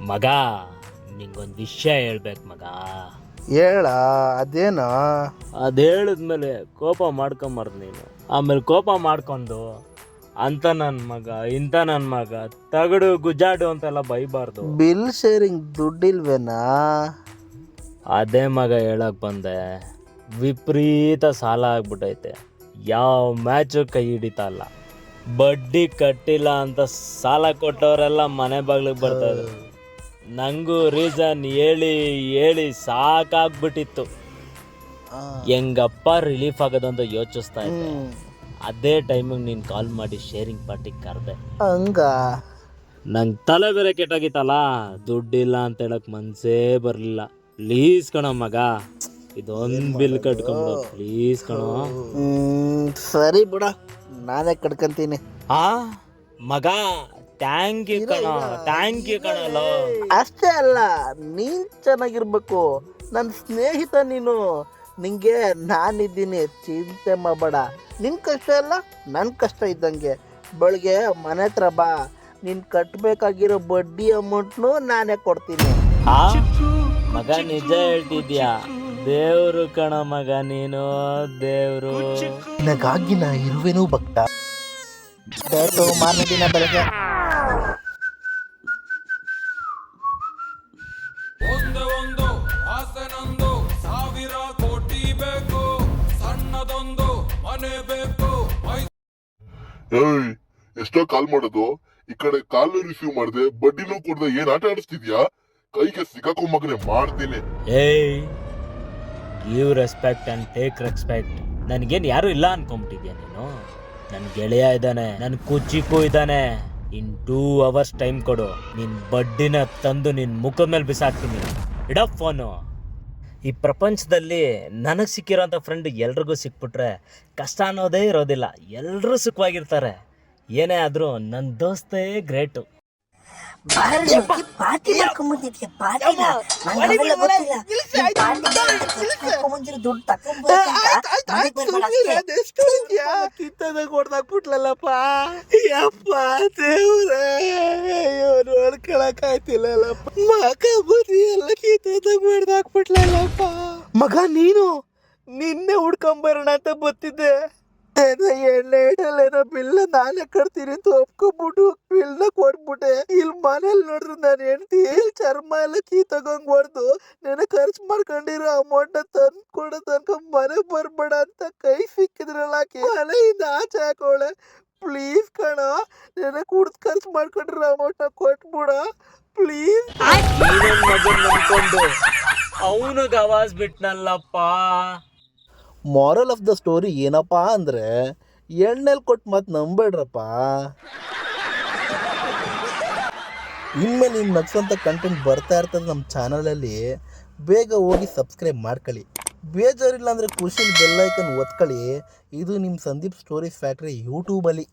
ಮಗ ನಿಂಗೊಂದು ವಿಷಯ ಹೇಳ್ಬೇಕು ಮಗ. ಹೇಳ ಅದೇನೋ? ಅದು ಹೇಳಿದ್ಮೇಲೆ ಕೋಪ ಮಾಡ್ಕೊಂಬಾರ್ದು ನೀನು. ಆಮೇಲೆ ಕೋಪ ಮಾಡ್ಕೊಂಡು ಅಂತ ನನ್ನ ಮಗ ಇಂಥ ನನ್ನ ಮಗ ತಗಡು ಗುಜಾಡು ಅಂತೆಲ್ಲ ಬೈಬಾರ್ದು. ಬಿಲ್ ಶೇರಿಂಗ್ ದುಡ್ಡಿಲ್ವೇನಾ? ಅದೇ ಮಗ ಹೇಳಕ್ ಬಂದೆ. ವಿಪರೀತ ಸಾಲ ಆಗ್ಬಿಟ್ಟೈತೆ ಯಾವ ಮ್ಯಾಚು ಕೈ ಹಿಡಿತಾ ಇಲ್ಲ. ಬಡ್ಡಿ ಕಟ್ಟಿಲ್ಲ ಅಂತ ಸಾಲ ಕೊಟ್ಟವರೆಲ್ಲ ಮನೆ ಬಾಗ್ಲಿಗೆ ಬರ್ತಾ ಇದ್ರು ನಂಗೂ ರೀಸನ್ ಹೇಳಿ ಹೇಳಿ ಸಾಕಾಗ್ಬಿಟ್ಟಿತ್ತು. ಹೆಂಗಪ್ಪ ರಿಲೀಫ್ ಆಗೋದಂತ ಯೋಚಿಸ್ತಾ ಇದ್ದೆ. ಅದೇ ಟೈಮಿಗೆ ನೀನು ಕಾಲ್ ಮಾಡಿ ಶೇರಿಂಗ್ ಪಾರ್ಟಿಗೆ ಕರೆದೆ. ಹಂಗ? ನಂಗೆ ತಲೆ ಬೇರೆ ಕೆಟ್ಟಾಗಿತ್ತಲ್ಲ ದುಡ್ಡಿಲ್ಲ ಅಂತ ಹೇಳಕ್ ಮನ್ಸೇ ಬರಲಿಲ್ಲ. ಪ್ಲೀಸ್ ಕಣ ಮಗ ಇದೊಂದು ಬಿಲ್ ಕಟ್ಕೊಂಬಿಡು ಪ್ಲೀಸ್ ಕಣೋ. ಸರಿ ಬಿಡ ನಾನೇ ಕಟ್ಕೊಂತೀನಿ. ಆ ಮಗ ಥ್ಯಾಂಕ್ ಯು ಕಣ ಥ್ಯಾಂಕ್ ಯು ಕಣಲ್ಲ ಅಷ್ಟೇ ಅಲ್ಲ ನೀನ್ ಚೆನ್ನಾಗಿರ್ಬೇಕು. ನನ್ನ ಸ್ನೇಹಿತ ನೀನು. ನಿಂಗೆ ನಾನಿದ್ದೀನಿ ಚಿಂತೆ ಮಾಡಬೇಡ. ನಿನ್ ಕಷ್ಟ ಅಲ್ಲ ನನ್ನ ಕಷ್ಟ ಇದ್ದಂಗೆ. ಬೆಳಿಗ್ಗೆ ಮನೆ ಹತ್ರ ಬಾ. ನೀನ್ ಕಟ್ಟಬೇಕಾಗಿರೋ ಬಡ್ಡಿ ಅಮೌಂಟ್ನು ನಾನೇ ಕೊಡ್ತೀನಿ. ಆ ಮಗ ನಿಜ ಹೇಳ್ತಿದ್ಯಾ? ದೇವ್ರು ಕಣ ಮಗ ನೀನು ದೇವ್ರು. ನಿನಗಾಗಿ ನಾ ಇರುವೆನು ಭಕ್ತ. ಮಾರನೇ ದಿನ ಬೆಳಗ್ಗೆ ಸಣ್ಣದೊಂದು ಮನೆ ಬೇಕು. ಏಯ್ ಎಷ್ಟೋ ಕಾಲ್ ಮಾಡೋದು. ಈ ಕಡೆ ಕಾಲು ರಿಸೀವ್ ಮಾಡ್ದೆ ಬಡ್ಡಿನೂ ಕೊಡ್ದೆ ಏನ್ ಆಟ ಆಡಿಸ್ತಿದ್ಯಾ? ಕೈಗೆ ಸಿಕ್ಕಾಕೋ ಮಗನೆ ಮಾಡ್ತೀನಿ. ಏಯ್ give respect and take respect ನನಗೇನು ಯಾರು ಇಲ್ಲ ಅನ್ಕೊಂಬಿಟ್ಟಿದ್ಯಾ ನೀನು? ನನ್ನ ಗೆಳೆಯ ಇದ್ದಾನೆ ನನ್ನ ಕುಚಿಕು ಇದ್ದಾನೆ. ಇನ್ ಟೂ ಅವರ್ಸ್ ಟೈಮ್ ಕೊಡು. ನಿನ್ನ ಬಡ್ಡಿನ ತಂದು ನಿನ್ನ ಮುಖದ ಮೇಲೆ ಬಿಸಾಕ್ತೀನಿ. ಇಡಪ್ ಫೋನು ಈ ಪ್ರಪಂಚದಲ್ಲಿ ನನಗೆ ಸಿಕ್ಕಿರೋಂಥ ಫ್ರೆಂಡ್ ಎಲ್ರಿಗೂ ಸಿಕ್ಬಿಟ್ರೆ ಕಷ್ಟ ಅನ್ನೋದೇ ಇರೋದಿಲ್ಲ. ಎಲ್ಲರೂ ಸುಖವಾಗಿರ್ತಾರೆ. ಏನೇ ಆದರೂ ನನ್ನ ದೋಸ್ತೇ ಗ್ರೇಟು ಕಿತ್ತದಾಗ ಹೊಡ್ದಾಕ್ಬಿಟ್ಲಲ್ಲಪ್ಪ ಯಪ್ಪ ದೇವ್ರೇ ಅಯ್ಯೋ. ನೋಡ್ಕೊಳಕ್ ಆಯ್ತಿಲ್ಲಪ್ಪ ಮಗ ಬರೀ ಎಲ್ಲ ಕಿತ್ತದಾಗ ಹೊಡ್ದಾಕ್ಬಿಟ್ಲಲ್ಲಪ್ಪ ಮಗ, ನೀನು? ನಿನ್ನೆ ಹುಡ್ಕೊಂಬರೋಣ ಅಂತ ಬತ್ತಿದ್ದೆ. ಎಣ್ಣೆ ಇಡಲೇನೋ ಬಿಲ್ಲ ನಾನೇ ಕಟ್ತೀನಿ ಅಂತ ಒಪ್ಕೊಂಬಿಟ್ಟು ಬಿಲ್ನ ಕೊಟ್ಬಿಟ್ಟೆ. ಇಲ್ಲಿ ಮನೇಲಿ ನೋಡ್ರಿ ನಾನು ಹೆಂಡ್ತಿ ಚರ್ಮ ಎಲ್ಲ ಕೀ ತಗೊಂಡ್ ಹೊಡೆದು ನೆನ ಖರ್ಚು ಮಾಡ್ಕೊಂಡಿರೋ ಅಮೌಂಟ್ ತಂದು ಕೊಡೋ ಮನೆ ಬರ್ಬೇಡ ಅಂತ ಕೈ ಸಿಕ್ಕಿದ್ರಲ್ಲ ಮನೆಯಿಂದ ಆಚೆ ಹಾಕೋಳೆ. ಪ್ಲೀಸ್ ಕಣ. ನೆನೆ ಕುಡ್ದು ಖರ್ಚು ಮಾಡ್ಕೊಂಡ್ರೆ ಅಮೌಂಟ್ನ ಕೊಟ್ಬಿಡ ಪ್ಲೀಸ್ ನಂಬ್ಕೊಂಡು ಅವನಿಗೆ ಅವಾಜ್ ಬಿಟ್ನಲ್ಲಪ್ಪ. ಮಾರಲ್ ಆಫ್ ದ ಸ್ಟೋರಿ ಏನಪ್ಪಾ ಅಂದರೆ ಎಣ್ಣೆಲ್ ಕೊಟ್ಟು ಮತ್ತೆ ನಂಬೇಡ್ರಪ್ಪ ಇನ್ಮೇಲೆ ನಿಮ್ಮ ನಗ್ಸೋಂಥ ಕಂಟೆಂಟ್ ಬರ್ತಾ ಇರ್ತದೆ ನಮ್ಮ ಚಾನಲಲ್ಲಿ ಬೇಗ ಹೋಗಿ ಸಬ್ಸ್ಕ್ರೈಬ್ ಮಾಡ್ಕೊಳ್ಳಿ. ಬೇಜಾರಿಲ್ಲ ಅಂದರೆ ಖುಷಿಲಿ ಬೆಲ್ಲೈಕನ್ ಒತ್ಕೊಳ್ಳಿ. ಇದು ನಿಮ್ಮ ಸಂದೀಪ್ ಸ್ಟೋರೀಸ್ ಫ್ಯಾಕ್ಟ್ರಿ ಯೂಟ್ಯೂಬಲ್ಲಿ